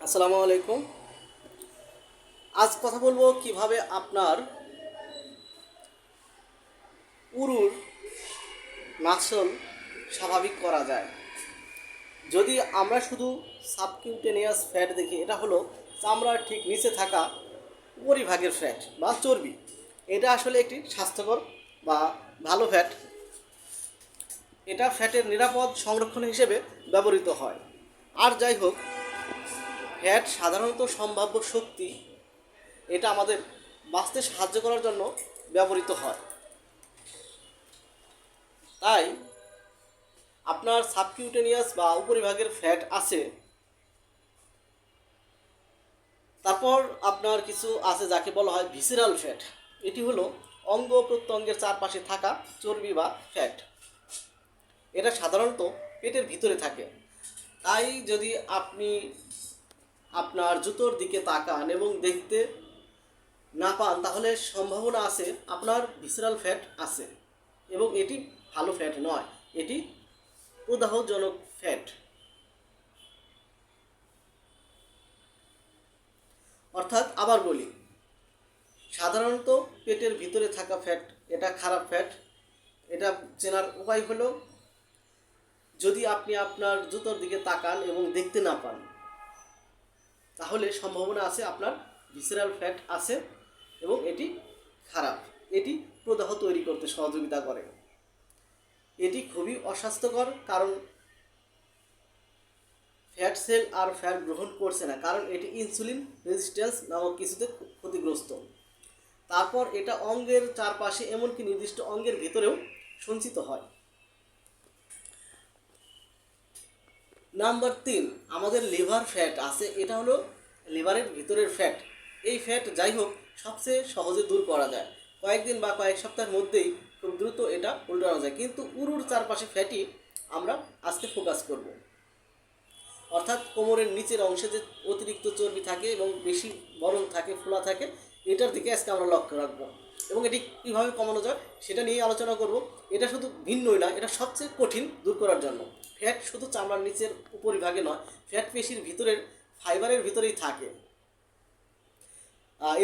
আসসালামু আলাইকুম। আজ কথা বলব কীভাবে আপনার উরুর নাচল স্বাভাবিক করা যায়। যদি আমরা শুধু সাবকিউটেনিয়াস ফ্যাট দেখি, এটা হলো চামড়ার ঠিক নিচে থাকা উপরিভাগের ফ্যাট বা চর্বি। এটা আসলে একটি স্বাস্থ্যকর বা ভালো ফ্যাট। এটা ফ্যাটের নিরাপদ সংরক্ষণ হিসেবে ব্যবহৃত হয়। আর যাই হোক ফ্যাট সাধারণত সম্ভাব্য শক্তি, এটা আমাদের বাঁচতে সাহায্য করার জন্য ব্যবহৃত হয়। তাই আপনার সাবকিউটেনিয়াস বা উপরিভাগের ফ্যাট আছে। তারপর আপনার কিছু আছে যাকে বলা হয় ভিসিরাল ফ্যাট। এটি হলো অঙ্গ প্রত্যঙ্গের চারপাশে থাকা চর্বি বা ফ্যাট। এটা সাধারণত পেটের ভিতরে থাকে। তাই যদি আপনি আপনার জুতোর দিকে তাকান এবং দেখতে না পান, তাহলে সম্ভাবনা আছে আপনার ভিসরাল ফ্যাট আছে। এবং এটি ভালো ফ্যাট নয়, এটি উদাহজনক ফ্যাট অর্থাৎ আবার বলি, সাধারণত পেটের ভিতরে থাকা ফ্যাট এটা খারাপ ফ্যাট এটা চেনার উপায় হলো, যদি আপনি আপনার জুতোর দিকে তাকান এবং দেখতে না পান তাহলে সম্ভাবনা আছে আপনার ভিসেরাল ফ্যাট আছে এবং এটি খারাপ। এটি প্রদাহ তৈরি করতে সহযোগিতা করে। এটি খুবই অস্বাস্থ্যকর কারণ ফ্যাট সেল আর ফ্যাট গ্রহণ করছে না, কারণ এটি ইনসুলিন রেজিস্ট্যান্স নামক কিছুতে ক্ষতিগ্রস্ত। তারপর এটা অঙ্গের চারপাশে এমনকি নির্দিষ্ট অঙ্গের ভেতরেও সঞ্চিত হয়। নাম্বার তিন, আমাদের লিভার ফ্যাট আছে, এটা হলো লিভারের ভিতরের ফ্যাট এই ফ্যাট যাই হোক, সবচেয়ে সহজে দূর করা যায়। কয়েকদিন বা কয়েক সপ্তাহের মধ্যেই খুব দ্রুত এটা উল্টানো যায়। কিন্তু উরুর চারপাশে ফ্যাটি আমরা আজকে ফোকাস করব। অর্থাৎ কোমরের নিচের অংশে যে অতিরিক্ত চর্বি থাকে এবং বেশি বরং থাকে, ফোলা থাকে, এটার দিকে আজকে আমরা লক্ষ্য রাখব। এবং এটি কীভাবে কমানো যায় সেটা নিয়ে আলোচনা করব। এটা শুধু ভিন্নই না, এটা সবচেয়ে কঠিন দূর করার জন্য। ফ্যাট শুধু চামড়ার নিচের উপরিভাগে নয়, ফ্যাট পেশির ভিতরের ফাইবারের ভিতরেই থাকে।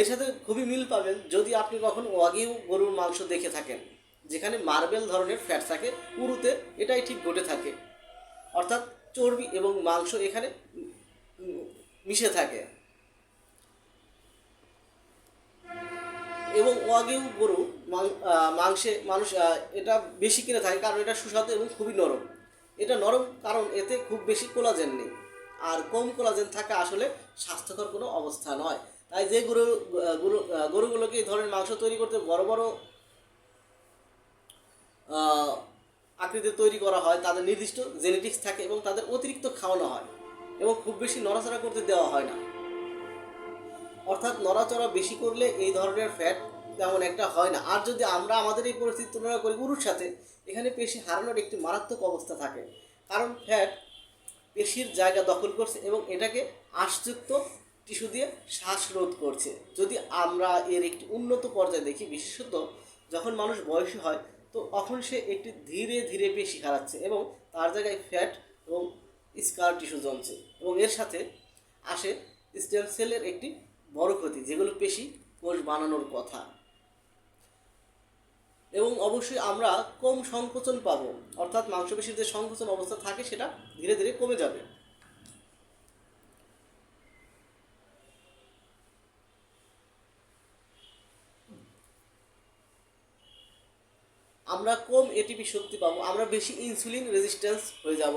এর সাথে খুবই মিল পাবেন যদি আপনি কখন ওয়াগিউ গরুর মাংস দেখে থাকেন, যেখানে মার্বেল ধরনের ফ্যাট থাকে পুরুতে এটাই ঠিক ঘটে থাকে। অর্থাৎ চর্বি এবং মাংস এখানে মিশে থাকে। এবং ওয়াগিউ গরু মাংসে মানুষ এটা বেশি কিনে থাকে কারণ এটা সুস্বাদু এবং খুবই নরম। এটা নরম কারণ এতে খুব বেশি কোলাজেন নেই। আর কম কোলাজেন থাকা আসলে স্বাস্থ্যকর কোনো অবস্থা নয়। তাই যে গরু গরু গরুগুলোকে এই ধরনের মাংস তৈরি করতে বড় বড় আহ, আকৃতির তৈরি করা হয় তাদের নির্দিষ্ট জেনেটিক্স থাকে এবং তাদের অতিরিক্ত খাওয়ানো হয় এবং খুব বেশি নড়াচড়া করতে দেওয়া হয় না। অর্থাৎ নড়াচড়া বেশি করলে এই ধরনের ফ্যাট তেমন একটা হয় না। আর যদি আমরা আমাদের এই পরিস্থিতি তুলনা করি গরুর সাথে, এখানে পেশি হারানোর একটি মারাত্মক অবস্থা থাকে। কারণ ফ্যাট পেশির জায়গা দখল করছে এবং এটাকে আশযুক্ত টিস্যু দিয়ে শ্বাসরোধ করছে। যদি আমরা এর একটি উন্নত পর্যায়ে দেখি, বিশেষত যখন মানুষ বয়সী হয়, তো তখন সে একটি ধীরে ধীরে পেশি হারাচ্ছে এবং তার জায়গায় ফ্যাট এবং স্কার টিস্যু জমছে এবং এর সাথে আসে স্টেম সেলের একটি বড় ক্ষতি, যেগুলো পেশি কোষ বানানোর কথা। এবং অবশ্যই আমরা কম সংকোচন পাব, অর্থাৎ মাংসপেশির যে সংকোচন অবস্থা থাকে সেটা ধীরে ধীরে কমে যাবে। আমরা কম এটিপি শক্তি পাবো, আমরা বেশি ইনসুলিন রেজিস্ট্যান্স হয়ে যাব।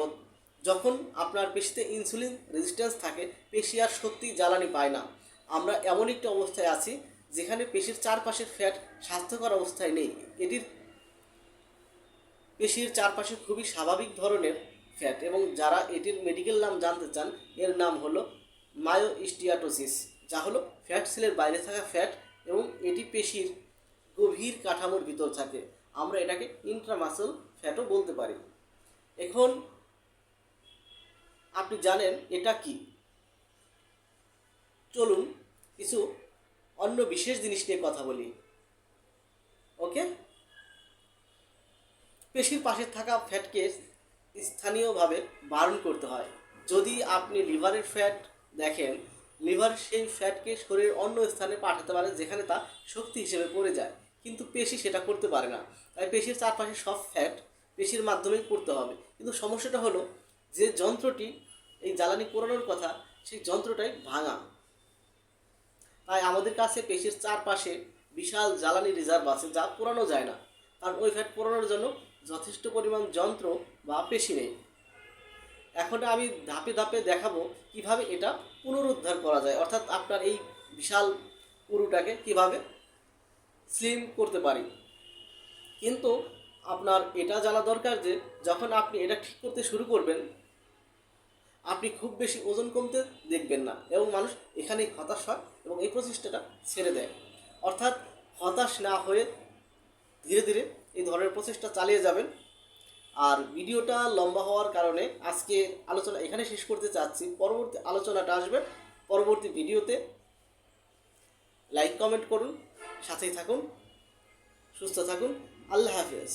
যখন আপনার পেশিতে ইনসুলিন রেজিস্ট্যান্স থাকে, পেশি আর শক্তি জ্বালানি পায় না। আমরা এমন একটি অবস্থায় আছি যেখানে পেশির চারপাশের ফ্যাট স্বাস্থ্যকর অবস্থায় নেই। এটির পেশির চারপাশে খুবই স্বাভাবিক ধরনের ফ্যাট এবং যারা এটির মেডিকেল নাম জানতে চান, এর নাম হলো মায়োস্টিয়াটোসিস, যা হলো ফ্যাট সেলের বাইরে থাকা ফ্যাট এবং এটি পেশির গভীর কাঠামোর ভিতর থাকে। আমরা এটাকে ইন্ট্রামাসল ফ্যাটও বলতে পারি। এখন আপনি জানেন এটা কি? চলুন কিছু অন্য বিশেষ জিনিস নিয়ে কথা বলি। ওকে? পেশির পাশে থাকা ফ্যাটকে স্থানীয়ভাবে বারণ করতে হয়। যদি আপনি লিভারের ফ্যাট দেখেন, লিভার সেই ফ্যাটকে শরীরের অন্য স্থানে পাঠাতে পারে যেখানে তা শক্তি হিসেবে পড়ে যায়। কিন্তু পেশি সেটা করতে পারে না। তাই পেশির চারপাশে সব ফ্যাট পেশির মাধ্যমেই করতে হবে। কিন্তু সমস্যাটা হলো, যে যন্ত্রটি এই জ্বালানি পোড়ানোর কথা, সেই যন্ত্রটাই ভাঙা। তাই আমাদের কাছে পেশির চারপাশে বিশাল জ্বালানি রিজার্ভ আছে যা পোড়ানো যায় না। কারণ ওই ফ্যাট পোড়ানোর জন্য যথেষ্ট পরিমাণ যন্ত্র বা পেশি নেই। এখন আমি ধাপে ধাপে দেখাবো কীভাবে এটা পুনরুদ্ধার করা যায়। অর্থাৎ আপনার এই বিশাল পুরুটাকে কীভাবে স্লিম করতে পারি। কিন্তু আপনার এটা জানা দরকার যে, যখন আপনি এটা ঠিক করতে শুরু করবেন আপনি খুব বেশি ওজন কমতে দেখবেন না এবং মানুষ এখানেই হতাশ হয় এবং এই প্রচেষ্টাটা ছেড়ে দেয়। অর্থাৎ হতাশ না হয়ে ধীরে ধীরে এই ধরনের প্রচেষ্টা চালিয়ে যাবেন। আর ভিডিওটা লম্বা হওয়ার কারণে আজকে আলোচনা এখানে শেষ করতে চাচ্ছি। পরবর্তী আলোচনাটা আসবে পরবর্তী ভিডিওতে। লাইক, কমেন্ট করুন, সাথেই থাকুন, সুস্থ থাকুন। আল্লাহ হাফেজ।